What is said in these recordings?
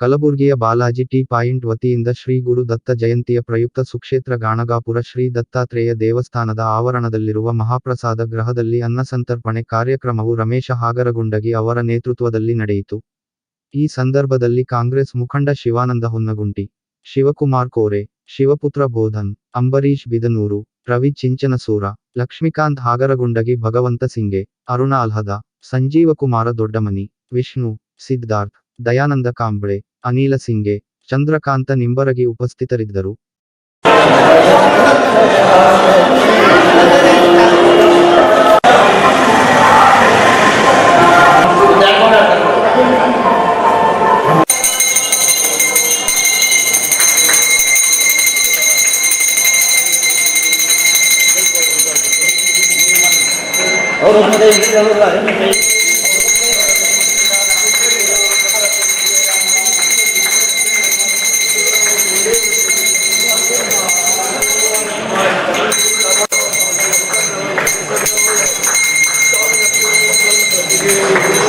ಕಲಬುರ್ಗಿಯ Balaji T point ವತಿಯಿಂದ ಶ್ರೀ ಗುರು ದತ್ತ ಜಯಂತಿಯ ಪ್ರಯುಕ್ತ ಸುಕ್ಷೇತ್ರ ಗಾಣಗಾಪುರ ಶ್ರೀ ದತ್ತಾತ್ರೇಯ ದೇವಸ್ಥಾನದ ಆವರಣದಲ್ಲಿರುವ ಮಹಾಪ್ರಸಾದ ಗೃಹದಲ್ಲಿ ಅನ್ನಸಂತರ್ಪಣೆ ಕಾರ್ಯಕ್ರಮವು ರಮೇಶ ಹಾಗರಗುಂಡಗಿ ಅವರ ನೇತೃತ್ವದಲ್ಲಿ ನಡೆಯಿತು. ಈ ಸಂದರ್ಭದಲ್ಲಿ ಕಾಂಗ್ರೆಸ್ ಮುಖಂಡ ಶಿವಾನಂದ ಹೊನ್ನಗುಂಟಿ, ಶಿವಕುಮಾರ್ ಕೋರೆ, ಶಿವಪುತ್ರ ಬೋಧನ್ ಅಂಬರೀಶ್ ಬಿದನೂರು, ರವಿ ಚಿಂಚನಸೂರ, ಲಕ್ಷ್ಮೀಕಾಂತ್ ಹಾಗರಗುಂಡಗಿ ಭಗವಂತ ಸಿಂಗೆ, ಅರುಣ ಅಲ್ಹದ ಸಂಜೀವಕುಮಾರ ದೊಡ್ಡಮನಿ, ವಿಷ್ಣು, ಸಿದ್ಧಾರ್ಥ್ ದಯಾನಂದ ಕಾಂಬ್ಳೆ ಅನಿಲ ಸಿಂಗೆ ಚಂದ್ರಕಾಂತ ನಿಂಬರಗಿ ಉಪಸ್ಥಿತರಿದ್ದರು.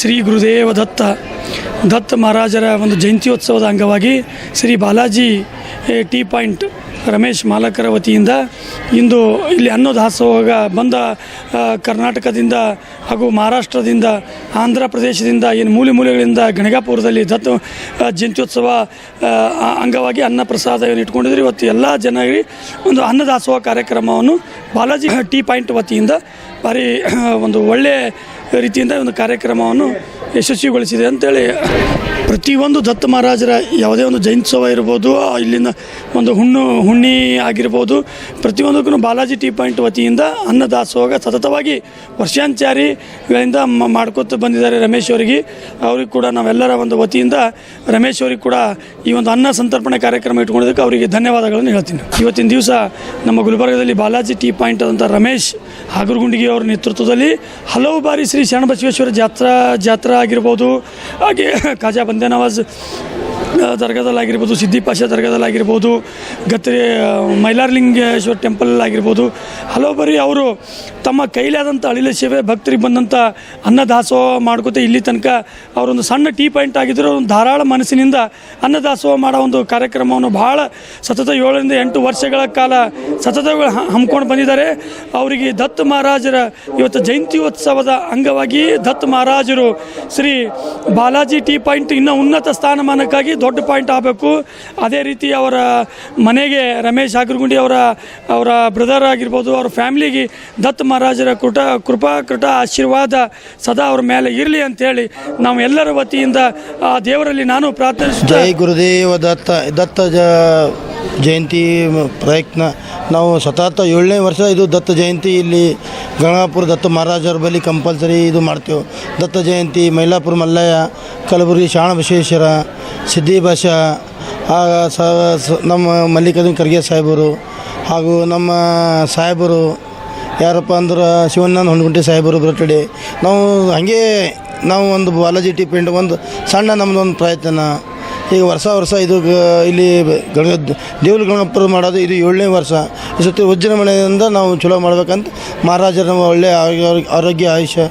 ಶ್ರೀ ಗುರುದೇವ ದತ್ತ ದತ್ತ ಮಹಾರಾಜರ ಒಂದು ಜಯಂತ್ಯೋತ್ಸವದ ಅಂಗವಾಗಿ ಶ್ರೀ ಬಾಲಾಜಿ ಟೀ ಪಾಯಿಂಟ್ ರಮೇಶ್ ಮಾಲಕರ ವತಿಯಿಂದ ಇಂದು ಇಲ್ಲಿ ಅನ್ನದಾಸೋಹ ಬಂದ ಕರ್ನಾಟಕದಿಂದ ಹಾಗೂ ಮಹಾರಾಷ್ಟ್ರದಿಂದ, ಆಂಧ್ರ ಪ್ರದೇಶದಿಂದ, ಏನು ಮೂಲೆ ಮೂಲೆಗಳಿಂದ ಗಣಗಾಪುರದಲ್ಲಿ ದತ್ತ ಜಯಂತ್ಯೋತ್ಸವ ಅಂಗವಾಗಿ ಅನ್ನ ಪ್ರಸಾದ ಏನು ಇಟ್ಕೊಂಡಿದ್ರು. ಇವತ್ತು ಎಲ್ಲ ಜನರಿಗೆ ಒಂದು ಅನ್ನದಾಸೋಹ ಕಾರ್ಯಕ್ರಮವನ್ನು ಬಾಲಾಜಿ, ಟೀ ಪಾಯಿಂಟ್ ವತಿಯಿಂದ ಭಾರಿ ಒಂದು ಒಳ್ಳೆಯ ರೀತಿಯಿಂದ ಒಂದು ಕಾರ್ಯಕ್ರಮವನ್ನು ಯಶಸ್ವಿಗೊಳಿಸಿದೆ ಅಂತೇಳಿ ಪ್ರತಿಯೊಂದು ದತ್ತ ಮಹಾರಾಜರ ಯಾವುದೇ ಒಂದು ಜಯಂತ್ಸವ ಇರ್ಬೋದು ಇಲ್ಲಿನ ಒಂದು ಹುಣ್ಣು, ಹುಣ್ಣಿ ಆಗಿರ್ಬೋದು, ಪ್ರತಿಯೊಂದಕ್ಕೂ ಬಾಲಾಜಿ ಟೀ ಪಾಯಿಂಟ್ ವತಿಯಿಂದ ಅನ್ನದಾಸೋಹ ಸತತವಾಗಿ ವರ್ಷಾಂಚಾರಿಗಳಿಂದ ಮಾಡ್ಕೊತ ಬಂದಿದ್ದಾರೆ ರಮೇಶ್ ಅವರಿಗೆ. ಅವ್ರಿಗೆ ಕೂಡ ನಾವೆಲ್ಲರ ಒಂದು ವತಿಯಿಂದ ರಮೇಶ್ ಅವರಿಗೆ ಕೂಡ ಈ ಒಂದು ಅನ್ನ ಸಂತರ್ಪಣೆ ಕಾರ್ಯಕ್ರಮ ಇಟ್ಕೊಂಡಿದ್ದಕ್ಕೆ ಅವರಿಗೆ ಧನ್ಯವಾದಗಳನ್ನು ಹೇಳ್ತೀನಿ. ಇವತ್ತಿನ ದಿವಸ ನಮ್ಮ ಗುಲ್ಬರ್ಗದಲ್ಲಿ ಬಾಲಾಜಿ ಟೀ ಪಾಯಿಂಟ್ ಅಂತ ರಮೇಶ್ ಹಾಗರಗುಂಡಿಗೆ ಅವರ ನೇತೃತ್ವದಲ್ಲಿ ಹಲವು ಬಾರಿ ಶ್ರೀ ಶರಣಬಸವೇಶ್ವರ ಜಾತ್ರಾ ಜಾತ್ರಾ ಆಗಿರ್ಬೋದು, ಹಾಗೆ ਬੰਦੇ ਨਾਲ ਬਸ ದರ್ಗಾದಲ್ಲಾಗಿರ್ಬೋದು ಸಿದ್ದಿಪಾಷ ದರ್ಗಾದಲ್ಲಾಗಿರ್ಬೋದು, ಗತ್ರಿ ಮೈಲಾರಲಿಂಗೇಶ್ವರ ಟೆಂಪಲ್ ಆಗಿರ್ಬೋದು ಹಲವು ಬರಿ ಅವರು ತಮ್ಮ ಕೈಲಾದಂಥ ಅಳಿಲ ಸೇವೆ ಭಕ್ತರಿಗೆ ಬಂದಂಥ ಅನ್ನದಾಸೋಹ ಮಾಡ್ಕೋತ ಇಲ್ಲಿ ತನಕ ಅವರೊಂದು ಸಣ್ಣ ಟೀ ಪಾಯಿಂಟ್ ಆಗಿದ್ದರೂ ಒಂದು ಧಾರಾಳ ಮನಸ್ಸಿನಿಂದ ಅನ್ನದಾಸೋಹ ಮಾಡೋ ಒಂದು ಕಾರ್ಯಕ್ರಮವನ್ನು ಭಾಳ ಸತತ ಏಳರಿಂದ ಎಂಟು ವರ್ಷಗಳ ಕಾಲ ಸತತ ಹಮ್ಮಿಕೊಂಡು ಬಂದಿದ್ದಾರೆ. ಅವರಿಗೆ ದತ್ತ ಮಹಾರಾಜರ ಇವತ್ತು ಜಯಂತ್ಯೋತ್ಸವದ ಅಂಗವಾಗಿ ದತ್ತ ಮಹಾರಾಜರು ಶ್ರೀ ಬಾಲಾಜಿ ಟೀ ಪಾಯಿಂಟ್ ಇನ್ನೂ ಉನ್ನತ ಸ್ಥಾನಮಾನಕ್ಕಾಗಿ ದೊಡ್ಡ ಪಾಯಿಂಟ್ ಆಗಬೇಕು. ಅದೇ ರೀತಿ ಅವರ ಮನೆಗೆ ರಮೇಶ್ ಹಾಗರಗುಂಡಿ ಅವರ ಅವರ ಬ್ರದರ್ ಆಗಿರ್ಬೋದು, ಅವ್ರ ಫ್ಯಾಮಿಲಿಗೆ ದತ್ತ ಮಹಾರಾಜರ ಕೃಟ ಕೃಪಾ ಕೃಟ ಆಶೀರ್ವಾದ ಸದಾ ಅವ್ರ ಮೇಲೆ ಇರಲಿ ಅಂತೇಳಿ ನಾವು ಎಲ್ಲರ ವತಿಯಿಂದ ಆ ದೇವರಲ್ಲಿ ನಾನು ಪ್ರಾರ್ಥಿಸುತ್ತೇನೆ. ಜೈ ಗುರುದೇವ ದತ್ತ ದತ್ತ ಜಯಂತಿ ಪ್ರಯತ್ನ. ನಾವು ಸತತ ಏಳನೇ ವರ್ಷ ಇದು ದತ್ತ ಜಯಂತಿ. ಇಲ್ಲಿ ಗಂಗಾಪುರ ದತ್ತ ಮಹಾರಾಜರ ಬಳಿ ಕಂಪಲ್ಸರಿ ಇದು ಮಾಡ್ತೇವೆ. ದತ್ತ ಜಯಂತಿ ಮೈಲಾಪುರ ಮಲ್ಲಯ್ಯ, ಕಲಬುರಗಿ ಶಾಣ ಬಸವೇಶ್ವರ ಸಿದ್ದಿ ಭಾಷಾ ನಮ್ಮ ಮಲ್ಲಿಕಾರ್ಜುನ ಖರ್ಗೆ ಸಾಹೇಬರು ಹಾಗೂ ನಮ್ಮ ಸಾಹೇಬರು ಯಾರಪ್ಪ ಅಂದ್ರೆ ಶಿವಣ್ಣನ ಹೊಂಡಗುಂಟೆ ಸಾಹೇಬರು ಬರ್ತಡೆ ನಾವು ಹಾಗೆ ನಾವು ಒಂದು ಬಾಲಾಜಿ ಟಿ ಪಿಂಡ್ ಒಂದು ಸಣ್ಣ ನಮ್ಮದು ಒಂದು ಪ್ರಯತ್ನ. ಈಗ ವರ್ಷ ವರ್ಷ ಇದು ಇಲ್ಲಿ ಗಣ ದೇವ್ರ ಗಣಪುರ ಮಾಡೋದು ಇದು ಏಳನೇ ವರ್ಷ. ಈ ಸತಿ ವಜ್ರಮನೆಯಿಂದ ನಾವು ಚಲೋ ಮಾಡ್ಬೇಕಂತ ಮಹಾರಾಜರ ಒಳ್ಳೆಯ ಆರೋಗ್ಯ ಆಯುಷ್ಯ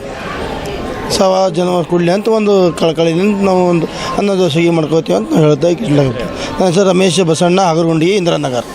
ಸವ ಜನ ಕೊಡಲಿ ಅಂತ ಒಂದು ಕಳಕಳಿನಿಂದ ನಾವು ಒಂದು ಅನ್ನದೋಸಿಗೆ ಮಾಡ್ಕೋತೀವಿ ಅಂತ ಹೇಳ್ತಾ ಇಷ್ಟ ನನ್ನ ಹೆಸರು ರಮೇಶ್ ಬಸಣ್ಣ ಆಗರಗುಂಡಿ ಇಂದಿರಾನಗರ್.